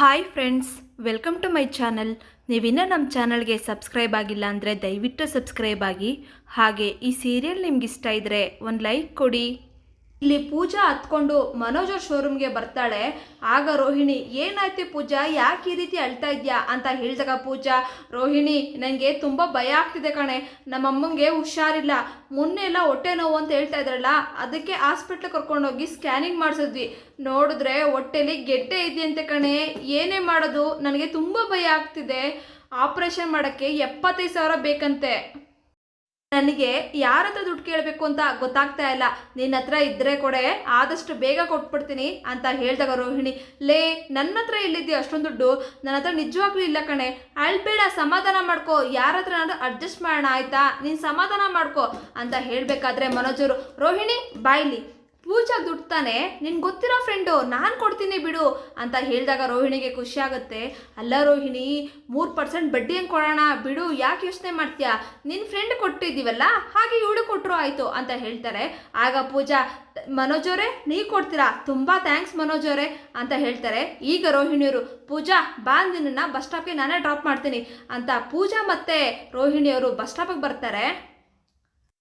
Hi friends welcome to my channel ನೀವಿನ್ನೂ ನಮ್ಮ ಚಾನಲ್ಗೆ ಸಬ್ಸ್ಕ್ರೈಬ್ ಆಗಿಲ್ಲ ಅಂದರೆ ದಯವಿಟ್ಟು ಸಬ್ಸ್ಕ್ರೈಬ್ ಆಗಿ. ಹಾಗೆ ಈ ಸೀರಿಯಲ್ ನಿಮ್ಗೆ ಇಷ್ಟ ಇದ್ದರೆ ಒಂದು ಲೈಕ್ ಕೊಡಿ. ಇಲ್ಲಿ ಪೂಜಾ ಹತ್ಕೊಂಡು ಮನೋಜ ಶೋರೂಮ್ಗೆ ಬರ್ತಾಳೆ. ಆಗ ರೋಹಿಣಿ, ಏನಾಯ್ತು ಪೂಜಾ? ಯಾಕೆ ಈ ರೀತಿ ಅಳ್ತಾ ಇದೆಯಾ? ಅಂತ ಹೇಳಿದಾಗ ಪೂಜಾ, ರೋಹಿಣಿ ನನಗೆ ತುಂಬ ಭಯ ಆಗ್ತಿದೆ ಕಣೆ. ನಮ್ಮಮ್ಮಂಗೆ ಹುಷಾರಿಲ್ಲ. ಮೊನ್ನೆ ಎಲ್ಲ ಹೊಟ್ಟೆ ನೋವು ಅಂತ ಹೇಳ್ತಾ ಇದ್ರಲ್ಲ, ಅದಕ್ಕೆ ಹಾಸ್ಪಿಟ್ಲ್ ಕರ್ಕೊಂಡೋಗಿ ಸ್ಕ್ಯಾನಿಂಗ್ ಮಾಡಿಸಿದ್ವಿ. ನೋಡಿದ್ರೆ ಹೊಟ್ಟೆಲಿ ಗೆಡ್ಡೆ ಇದೆಯಂತೆ ಕಣೆ. ಏನೇ ಮಾಡೋದು, ನನಗೆ ತುಂಬ ಭಯ ಆಗ್ತಿದೆ. ಆಪ್ರೇಷನ್ ಮಾಡೋಕ್ಕೆ ಎಪ್ಪತ್ತೈದು ಸಾವಿರ ಬೇಕಂತೆ. ನನಗೆ ಯಾರ ಹತ್ರ ದುಡ್ಡು ಕೇಳಬೇಕು ಅಂತ ಗೊತ್ತಾಗ್ತಾ ಇಲ್ಲ. ನಿನ್ನ ಹತ್ರ ಇದ್ರೆ ಕೊಡೆ, ಆದಷ್ಟು ಬೇಗ ಕೊಟ್ಬಿಡ್ತೀನಿ ಅಂತ ಹೇಳ್ದಾಗ ರೋಹಿಣಿ, ಲೇ ನನ್ನ ಹತ್ರ ಎಲ್ಲಿದ್ದೀಯ ಅಷ್ಟೊಂದು ದುಡ್ಡು? ನನ್ನ ಹತ್ರ ನಿಜವಾಗ್ಲೂ ಇಲ್ಲ ಕಣೆ. ಅಳ್ಬೇಡ ಸಮಾಧಾನ ಮಾಡ್ಕೋ. ಯಾರ ಹತ್ರ ನಾನು ಅಡ್ಜಸ್ಟ್ ಮಾಡೋಣ, ಆಯ್ತಾ? ನೀನು ಸಮಾಧಾನ ಮಾಡ್ಕೋ ಅಂತ ಹೇಳಬೇಕಾದ್ರೆ ಮನೋಜರು ರೋಹಿಣಿ ಬಾಯ್ಲಿ ಪೂಜಾ ದುಡ್ತಾನೆ ನಿನ್ಗೆ ಗೊತ್ತಿರೋ ಫ್ರೆಂಡು ನಾನು ಕೊಡ್ತೀನಿ ಬಿಡು ಅಂತ ಹೇಳಿದಾಗ ರೋಹಿಣಿಗೆ ಖುಷಿ ಆಗುತ್ತೆ. ಅಲ್ಲ ರೋಹಿಣಿ, ಮೂರು ಪರ್ಸೆಂಟ್ ಬಡ್ಡಿ ಹೆಂಗೆ ಕೊಡೋಣ, ಬಿಡು, ಯಾಕೆ ಯೋಚನೆ ಮಾಡ್ತೀಯಾ? ನಿನ್ನ ಫ್ರೆಂಡ್ ಕೊಟ್ಟಿದ್ದೀವಲ್ಲ, ಹಾಗೆ ಇವಳು ಕೊಟ್ಟರು ಆಯಿತು ಅಂತ ಹೇಳ್ತಾರೆ. ಆಗ ಪೂಜಾ, ಮನೋಜ್ ನೀವು ಕೊಡ್ತೀರಾ? ತುಂಬ ಥ್ಯಾಂಕ್ಸ್ ಮನೋಜ್ ಅವರೇ, ಅಂತ ಹೇಳ್ತಾರೆ. ಈಗ ರೋಹಿಣಿಯವರು ಪೂಜಾ, ಬಾ, ನಿನ್ನನ್ನು ಬಸ್ ಸ್ಟಾಪ್ಗೆ ನಾನೇ ಡ್ರಾಪ್ ಮಾಡ್ತೀನಿ, ಅಂತ ಪೂಜಾ ಮತ್ತೆ ರೋಹಿಣಿಯವರು ಬಸ್ ಸ್ಟಾಪಿಗೆ ಬರ್ತಾರೆ.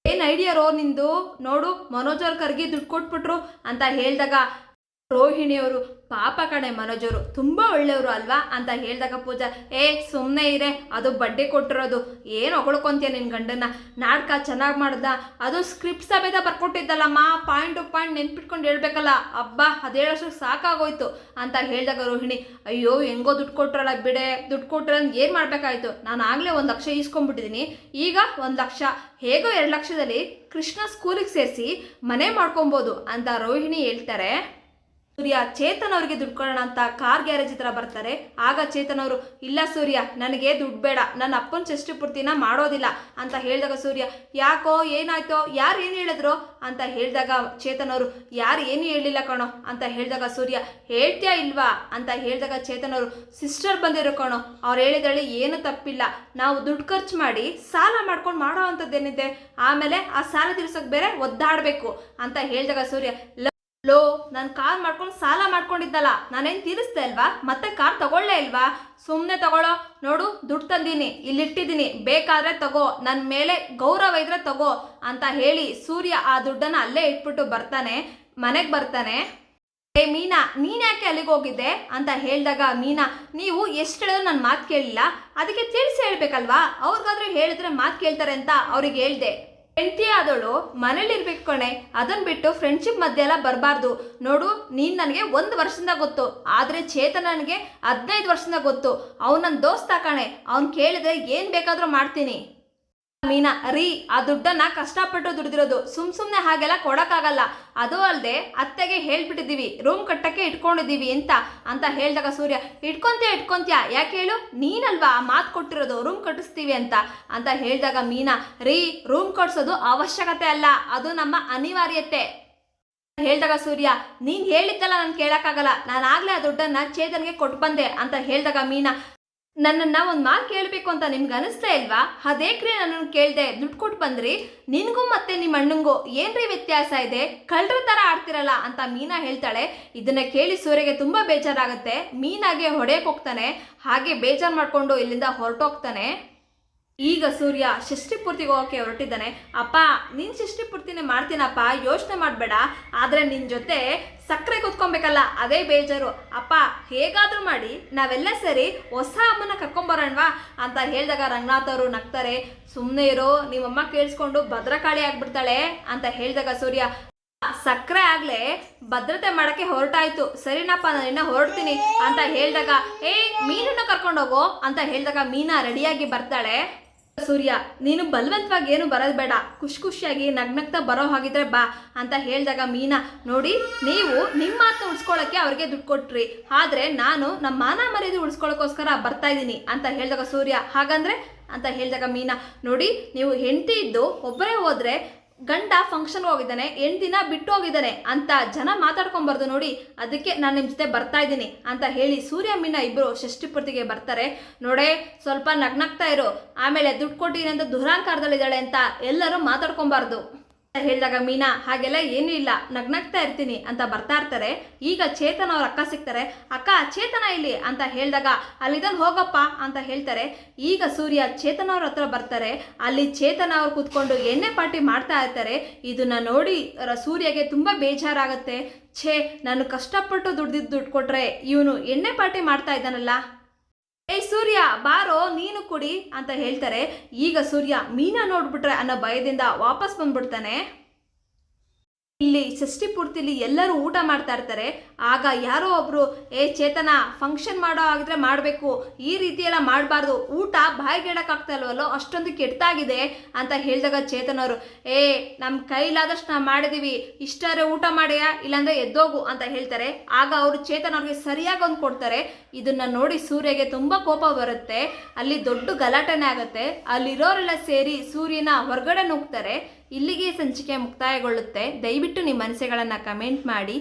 ಏನ್ ಐಡಿಯಾ ರೋ ನಿಂದು? ನೋಡು ಮನೋಜ್ ಅವ್ರ ಕರ್ಗಿ ದುಡ್ಡು ಕೊಟ್ಬಿಟ್ರು ಅಂತ ಹೇಳಿದಾಗ ರೋಹಿಣಿಯವರು, ಪಾಪ ಕಣೆ ಮನೋಜರು, ತುಂಬ ಒಳ್ಳೆಯವರು ಅಲ್ವಾ ಅಂತ ಹೇಳಿದಾಗ ಪೂಜಾ, ಏ ಸುಮ್ಮನೆ ಇರೆ, ಅದು ಬಡ್ಡಿ ಕೊಟ್ಟಿರೋದು, ಏನು ಹೊಗಳ್ಕೊಂತೀಯ ನಿನ್ನ ಗಂಡನ್ನ? ನಾಟಕ ಚೆನ್ನಾಗಿ ಮಾಡ್ದ? ಅದು ಸ್ಕ್ರಿಪ್ಟ್ ಸಮೇತ ಬರ್ಕೊಟ್ಟಿದ್ದಲ್ಲಮ್ಮ ಪಾಯಿಂಟ್ ಟು ಪಾಯಿಂಟ್ ನೆನ್ಪಿಟ್ಕೊಂಡು ಹೇಳ್ಬೇಕಲ್ಲ, ಅಬ್ಬಾ, ಅದು ಹೇಳೋಷ್ಟು ಸಾಕಾಗೋಯ್ತು ಅಂತ ಹೇಳಿದಾಗ ರೋಹಿಣಿ, ಅಯ್ಯೋ, ಹೆಂಗೋ ದುಡ್ಡು ಕೊಟ್ರಲ್ಲ ಬಿಡೆ, ದುಡ್ಡು ಕೊಟ್ಟರೆ ಏನು ಮಾಡಬೇಕಾಯ್ತು? ನಾನು ಆಗಲೇ ಒಂದು ಲಕ್ಷ ಈಸ್ಕೊಂಡ್ಬಿಟ್ಟಿದ್ದೀನಿ ಈಗ ಒಂದು ಲಕ್ಷ, ಹೇಗೋ ಎರಡು ಲಕ್ಷದಲ್ಲಿ ಕೃಷ್ಣ ಸ್ಕೂಲಿಗೆ ಸೇರಿಸಿ ಮನೆ ಮಾಡ್ಕೊಬೋದು ಅಂತ ರೋಹಿಣಿ ಹೇಳ್ತಾರೆ. ಸೂರ್ಯ, ಚೇತನ್ ಅವರಿಗೆ ದುಡ್ಡು ಕೊಡೋಣ ಅಂತ ಕಾರ್ ಗ್ಯಾರೇಜ್ ಹತ್ರ ಬರ್ತಾರೆ. ಆಗ ಚೇತನ್ ಅವರು, ಇಲ್ಲ ಸೂರ್ಯ, ನನಗೆ ದುಡ್ಡು ಬೇಡ, ನನ್ನ ಅಪ್ಪನ ಚೆಸ್ಟ್ ಪೂರ್ತಿನ ಮಾಡೋದಿಲ್ಲ ಅಂತ ಹೇಳಿದಾಗ ಸೂರ್ಯ, ಯಾಕೋ ಏನಾಯ್ತೋ, ಯಾರು ಏನು ಹೇಳಿದ್ರು ಅಂತ ಹೇಳಿದಾಗ ಚೇತನ್ ಅವರು, ಯಾರು ಏನು ಹೇಳಿಲ್ಲ ಕಣೋ ಅಂತ ಹೇಳಿದಾಗ ಸೂರ್ಯ, ಹೇಳ್ತೀಯಾ ಇಲ್ವಾ ಅಂತ ಹೇಳಿದಾಗ ಚೇತನ್ ಅವರು, ಸಿಸ್ಟರ್ ಬಂದಿರೋ ಕಣೋ, ಅವ್ರು ಹೇಳಿದಳೆ ಏನು ತಪ್ಪಿಲ್ಲ. ನಾವು ದುಡ್ಡು ಖರ್ಚು ಮಾಡಿ ಸಾಲ ಮಾಡ್ಕೊಂಡು ಮಾಡೋ ಅಂಥದ್ದೇನಿದೆ. ಆಮೇಲೆ ಆ ಸಾಲ ತೀರ್ಸೋಕೆ ಬೇರೆ ಒದ್ದಾಡಬೇಕು ಅಂತ ಹೇಳಿದಾಗ ಸೂರ್ಯ ಲೋ ನಾನು ಕಾರ್ ಮಾಡ್ಕೊಂಡು ಸಾಲ ಮಾಡ್ಕೊಂಡಿದ್ದಲ್ಲ, ನಾನೇನು ತೀರಿಸ್ದೆ ಅಲ್ವಾ? ಮತ್ತೆ ಕಾರ್ ತಗೊಳ್ಳೇ ಇಲ್ವಾ ಸುಮ್ಮನೆ ತಗೊಳ್ಳೋ, ನೋಡು, ದುಡ್ಡು ತಂದೀನಿ ಇಲ್ಲಿಟ್ಟಿದ್ದೀನಿ ಬೇಕಾದ್ರೆ ತಗೋ ನನ್ನ ಮೇಲೆ ಗೌರವ ಇದ್ರೆ ತಗೋ ಅಂತ ಹೇಳಿ ಸೂರ್ಯ ಆ ದುಡ್ಡನ್ನು ಅಲ್ಲೇ ಇಟ್ಬಿಟ್ಟು ಬರ್ತಾನೆ, ಮನೆಗೆ ಬರ್ತಾನೆ. ಏ, ಮೀನಾ, ನೀನ್ ಯಾಕೆ ಅಲ್ಲಿಗೆ ಹೋಗಿದ್ದೆ? ಅಂತ ಹೇಳಿದಾಗ ಮೀನಾ, ನೀವು ಎಷ್ಟು ಹೇಳಿದ್ರು ನನ್ನ ಮಾತು ಕೇಳಿಲ್ಲ, ಅದಕ್ಕೆ ತಿಳಿಸಿ ಹೇಳ್ಬೇಕಲ್ವಾ? ಅವ್ರಿಗಾದ್ರೂ ಹೇಳಿದ್ರೆ ಮಾತು ಕೇಳ್ತಾರೆ ಅಂತ ಅವ್ರಿಗೆ ಹೇಳ್ದೆ. ಹೆಂಡತಿ ಆದವಳು ಮನೇಲಿ ಇರ್ಬೇಕು ಕಣೆ. ಅದನ್ನ ಬಿಟ್ಟು ಫ್ರೆಂಡ್ಶಿಪ್ ಮಧ್ಯೆ ಎಲ್ಲ ಬರಬಾರ್ದು. ನೋಡು, ನೀನು ನನಗೆ ಒಂದು ವರ್ಷದಿಂದ ಗೊತ್ತು. ಆದರೆ ಚೇತನ ನನಗೆ ಹದಿನೈದು ವರ್ಷದಿಂದ ಗೊತ್ತು. ಅವ್ನ ನನ್ನ ದೋಸ್ತ ಕಣೆ. ಅವ್ನು ಕೇಳಿದ್ರೆ ಏನು ಬೇಕಾದರೂ ಮಾಡ್ತೀನಿ. ಮೀನಾ, ರೀ, ಆ ದುಡ್ಡನ್ನ ಕಷ್ಟಪಟ್ಟು ದುಡಿದಿರೋದು. ಸುಮ್ ಸುಮ್ನೆ ಹಾಗೆಲ್ಲ ಕೊಡಕ್ಕಾಗಲ್ಲ. ಅದು ಅಲ್ಲದೆ ಅತ್ತೆಗೆ ಹೇಳ್ಬಿಟ್ಟಿದ್ದೀವಿ ರೂಮ್ ಕಟ್ಟಕ್ಕೆ ಇಟ್ಕೊಂಡಿದ್ದೀವಿ ಅಂತ ಅಂತ ಹೇಳಿದಾಗ ಸೂರ್ಯ, ಇಟ್ಕೊಂತ್ಯಾ ಇಟ್ಕೊಂತ್ಯಾ? ಯಾಕೆ ಹೇಳು? ನೀನಲ್ವಾ ಆ ಮಾತು ಕೊಟ್ಟಿರೋದು ರೂಮ್ ಕಟ್ಟಿಸ್ತೀವಿ ಅಂತ ಅಂತ ಹೇಳಿದಾಗ ಮೀನಾ, ರೀ ರೂಮ್ ಕಟ್ಸೋದು ಅವಶ್ಯಕತೆ ಅಲ್ಲ, ಅದು ನಮ್ಮ ಅನಿವಾರ್ಯತೆ. ಹೇಳ್ದಾಗ ಸೂರ್ಯ, ನೀನ್ ಹೇಳಿದ್ದಲ್ಲ ನಾನು ಕೇಳಕ್ಕಾಗಲ್ಲ ನಾನು ಆಗ್ಲೇ ಆ ದುಡ್ಡನ್ನ ಚೇತನ್ಗೆ ಕೊಟ್ಟು ಬಂದೆ ಅಂತ ಹೇಳಿದಾಗ ಮೀನಾ ನನ್ನನ್ನ ಒಂದು ಮಾತು ಕೇಳಬೇಕು ಅಂತ ನಿಮ್ಗೆ ಅನಿಸ್ತಾ ಇಲ್ವಾ? ಅದೇಕ್ರಿ ನನ್ನನ್ನು ಕೇಳಿದೆ, ದುಡ್ಡು ಕೊಟ್ಟು ಬಂದ್ರಿ. ನಿನಗೂ ಮತ್ತೆ ನಿಮ್ಮ ಅಣ್ಣಂಗೂ ಏನ್ರಿ ವ್ಯತ್ಯಾಸ ಇದೆ? ಕಳ್ಳರ ಥರ ಆಡ್ತಿರಲ್ಲ ಅಂತ ಮೀನಾ ಹೇಳ್ತಾಳೆ. ಇದನ್ನ ಕೇಳಿ ಸೂರ್ಯಗೆ ತುಂಬ ಬೇಜಾರಾಗುತ್ತೆ. ಮೀನಾಗೆ ಹೊಡೆಯಕ್ಕೆ ಹೋಗ್ತಾನೆ. ಹಾಗೆ ಬೇಜಾರು ಮಾಡಿಕೊಂಡು ಇಲ್ಲಿಂದ ಹೊರಟೋಗ್ತಾನೆ. ಈಗ ಸೂರ್ಯ ಷಷ್ಠಿ ಪೂರ್ತಿಗೆ ಹೋಗೋಕೆ ಹೊರಟಿದ್ದಾನೆ. ಅಪ್ಪ, ನೀನು ಷಷ್ಠಿ ಪೂರ್ತಿನೇ ಮಾಡ್ತೀನಪ್ಪ, ಯೋಚನೆ ಮಾಡಬೇಡ. ಆದರೆ ನಿನ್ನ ಜೊತೆ ಸಕ್ಕರೆ ಕುತ್ಕೊಬೇಕಲ್ಲ, ಅದೇ ಬೇಜಾರು. ಅಪ್ಪ, ಹೇಗಾದರೂ ಮಾಡಿ, ನಾವೆಲ್ಲ ಸರಿ ಹೊಸ ಅಮ್ಮನ ಕರ್ಕೊಂಬರೋಣವಾ ಅಂತ ಹೇಳಿದಾಗ ರಂಗನಾಥ್ ಅವರು ನಗ್ತಾರೆ. ಸುಮ್ಮನೆ ಇರೋ, ನಿಮ್ಮಮ್ಮ ಕೇಳಿಸ್ಕೊಂಡು ಭದ್ರಕಾಳಿ ಆಗ್ಬಿಡ್ತಾಳೆ ಅಂತ ಹೇಳಿದಾಗ ಸೂರ್ಯ, ಸಕ್ಕರೆ ಆಗ್ಲೇ ಭದ್ರತೆ ಮಾಡಕ್ಕೆ ಹೊರಟಾಯ್ತು. ಸರಿನಪ್ಪ, ನಾನು ಹೊರಡ್ತೀನಿ ಅಂತ ಹೇಳಿದಾಗ ಏ ಮೀನನ್ನ ಕರ್ಕೊಂಡೋಗು ಅಂತ ಹೇಳಿದಾಗ ಮೀನಾ ರೆಡಿಯಾಗಿ ಬರ್ತಾಳೆ. ಸೂರ್ಯ, ನೀನು ಬಲವಂತವಾಗಿ ಏನು ಬರೋದು ಬೇಡ. ಖುಷಿ ಖುಷಿಯಾಗಿ ನಗ್ನಗ್ತಾ ಬರೋ ಹಾಗಿದ್ರೆ ಬಾ ಅಂತ ಹೇಳಿದಾಗ ಮೀನಾ, ನೋಡಿ, ನೀವು ನಿಮ್ಮ ಮಾತನ್ನ ಉಳಿಸ್ಕೊಳ್ಳೋಕ್ಕೆ ಅವ್ರಿಗೆ ದುಡ್ಡು ಕೊಟ್ರಿ. ಆದರೆ ನಾನು ನಮ್ಮ ಮಾನ ಮರ್ಯಾದೆ ಉಳಿಸ್ಕೊಳ್ಳೋಕ್ಕೋಸ್ಕರ ಬರ್ತಾ ಇದ್ದೀನಿ ಅಂತ ಹೇಳಿದಾಗ ಸೂರ್ಯ, ಹಾಗಂದ್ರೆ? ಅಂತ ಹೇಳಿದಾಗ ಮೀನಾ, ನೋಡಿ, ನೀವು ಹೆಂಡತಿ ಇದ್ದು ಒಬ್ಬರೇ ಹೋದ್ರೆ ಗಂಡ ಫಂಕ್ಷನ್ ಹೋಗಿದ್ದಾನೆ ಎಂಟು ದಿನ ಬಿಟ್ಟು ಹೋಗಿದ್ದಾನೆ ಅಂತ ಜನ ಮಾತಾಡ್ಕೊಂಬಾರ್ದು ನೋಡಿ, ಅದಕ್ಕೆ ನಾನು ನಿಮ್ಮ ಜೊತೆ ಬರ್ತಾ ಇದ್ದೀನಿ ಅಂತ ಹೇಳಿ ಸೂರ್ಯ ಮೀನ ಇಬ್ಬರು ಷಷ್ಠಿಪೂರ್ತಿಗೆ ಬರ್ತಾರೆ. ನೋಡೇ, ಸ್ವಲ್ಪ ನಗ್ನಗ್ತಾ ಇರು, ಆಮೇಲೆ ದುಡ್ಡು ಕೊಟ್ಟಿದ್ದೀನಿ ಅಂತ ದುರಾಂಕಾರದಲ್ಲಿದ್ದಾಳೆ ಅಂತ ಎಲ್ಲರೂ ಮಾತಾಡ್ಕೊಬಾರ್ದು. ಹೇಳಿದಾಗ, ಮೀನಾ, ಹಾಗೆಲ್ಲ ಏನೂ ಇಲ್ಲ. ನಗ್ನಗ್ತಾ ಇರ್ತೀನಿ ಅಂತ ಬರ್ತಾ ಇರ್ತಾರೆ. ಈಗ ಚೇತನ ಅವ್ರ ಅಕ್ಕ ಸಿಗ್ತಾರೆ. ಅಕ್ಕ, ಚೇತನ ಇಲ್ಲಿ ಅಂತ ಹೇಳಿದಾಗ ಅಲ್ಲಿದನ್ ಹೋಗಪ್ಪ ಅಂತ ಹೇಳ್ತಾರೆ. ಈಗ ಸೂರ್ಯ ಚೇತನ ಅವ್ರ ಹತ್ರ ಬರ್ತಾರೆ. ಅಲ್ಲಿ ಚೇತನ ಅವ್ರು ಕೂತ್ಕೊಂಡು ಎಣ್ಣೆ ಪಾರ್ಟಿ ಮಾಡ್ತಾ ಇರ್ತಾರೆ. ಇದನ್ನ ನೋಡಿ ಸೂರ್ಯಗೆ ತುಂಬ ಬೇಜಾರಾಗುತ್ತೆ. ಛೇ, ನಾನು ಕಷ್ಟಪಟ್ಟು ದುಡ್ದಿದ್ದು ದುಡ್ಡು ಕೊಟ್ರೆ ಇವನು ಎಣ್ಣೆ ಪಾರ್ಟಿ ಮಾಡ್ತಾ ಇದ್ದಾನಲ್ಲ. ಏಯ್ ಸೂರ್ಯ, ಬಾರೋ, ನೀನು ಕುಡಿ ಅಂತ ಹೇಳ್ತಾರೆ. ಈಗ ಸೂರ್ಯ ಮೀನಾ ನೋಡ್ಬಿಟ್ರೆ ಅನ್ನೋ ಭಯದಿಂದ ವಾಪಸ್ ಬಂದ್ಬಿಡ್ತಾನೆ. ಇಲ್ಲಿ ಷಷ್ಠಿ ಪೂರ್ತಿಲಿ ಎಲ್ಲರೂ ಊಟ ಮಾಡ್ತಾ ಇರ್ತಾರೆ. ಆಗ ಯಾರೋ ಒಬ್ರು, ಏ ಚೇತನ ಫಂಕ್ಷನ್ ಮಾಡೋ ಆಗಿದ್ರೆ ಮಾಡಬೇಕು. ಈ ರೀತಿ ಎಲ್ಲ ಮಾಡಬಾರ್ದು. ಊಟ ಬಾಯಿಗೆಡಕ್ಕಾಗ್ತಾ ಇಲ್ವಲ್ಲೋ, ಅಷ್ಟೊಂದು ಕೆಟ್ಟಾಗಿದೆ ಅಂತ ಹೇಳಿದಾಗ ಚೇತನವರು ಏ ನಮ್ಮ ಕೈಲಾದಷ್ಟು ನಾವು ಮಾಡಿದೀವಿ. ಇಷ್ಟಾದ್ರೆ ಊಟ ಮಾಡಿಯಾ? ಇಲ್ಲಾಂದ್ರೆ ಎದ್ದೋಗು, ಅಂತ ಹೇಳ್ತಾರೆ. ಆಗ ಅವರು ಚೇತನವ್ರಿಗೆ ಸರಿಯಾಗಿ ಒಂದು ಕೊಡ್ತಾರೆ. ಇದನ್ನ ನೋಡಿ ಸೂರ್ಯಗೆ ತುಂಬ ಕೋಪ ಬರುತ್ತೆ. ಅಲ್ಲಿ ದೊಡ್ಡ ಗಲಾಟೆನೇ ಆಗುತ್ತೆ. ಅಲ್ಲಿರೋರೆಲ್ಲ ಸೇರಿ ಸೂರ್ಯನ ಹೊರಗಡೆ ನುಗ್ತಾರೆ. ಇಲ್ಲಿಗೆ ಸಂಚಿಕೆ ಮುಕ್ತಾಯಗೊಳ್ಳುತ್ತೆ. ದಯವಿಟ್ಟು ನಿಮ್ಮ ಅನಿಸಿಕೆಗಳನ್ನು ಕಮೆಂಟ್ ಮಾಡಿ.